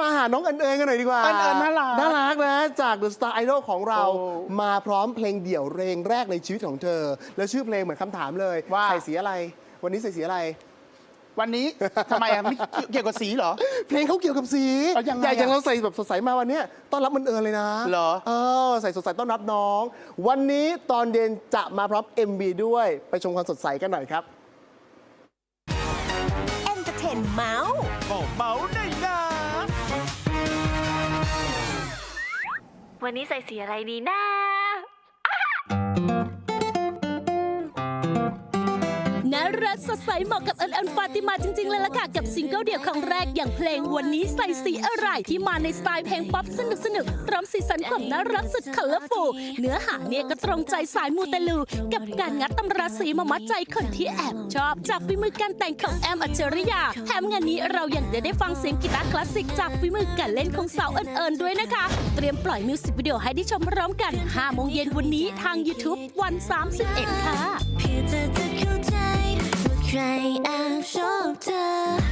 มาหาน้องเอิญเอิญกันหน่อยดีกว่าเอิญเอิญน่ารักน่ารักนะจาก The Star Idol ของเรา โอ้มาพร้อมเพลงเดี่ยวเพลงแรกในชีวิตของเธอ แล้วชื่อเพลงเหมือนคำถามเลยว่า ใส่สีอะไร วันนี้ใส่สีอะไร วันนี้ทำไมอะไม่เกี่ยวกับสีเหรอ เพลงเขาเกี่ยวกับสีเอายังไงใหญ่อะอย่างเราใส่แบบสดใสมาวันเนี้ยต้อนรับมันเอิญเลยนะเหรอ เออใส่สดใสต้อนรับน้อง วันนี้ตอนเด่นจะมาพร้อม MV ด้วยไปชมความสดใสกันหน่อยครับ เอนเตอร์เทนเมาส์โอ้เมาหน่อยน วันนี้ใส่สีอะไรดีนะ น่ารักสดใสเหมาะกับเอันอันฟาติมาจริง ๆ เลยล่ะค่ะกับซิงเกิลเดี่ยวครั้งแรกอย่างเพลงวันนี้ใส่สีอะไรที่มาในสไตล์เพลงป๊อปสนุกสนุกๆพร้อมสีสันความน่ารักสุดคัลเลอร์ฟูลเนื้อหาเนี่ยก็ตรงใจสายมูเตลู กับการงัดตำราสีมามัดใจคนที่แอบชอบจากฝีมือการแต่งของแอมอัจฉริยาแถมงานนี้เรายังได้ได้ฟังเสียงกีตาร์คลาสสิกจากฝีมือการเล่นของสาวเอิญเอิญด้วยนะคะ เตรียมปล่อยมิวสิกวิดีโอให้ได้ชมพร้อมกัน5โมงเย็นวันนี้ทาง YouTube วัน31ค่ะ try and show.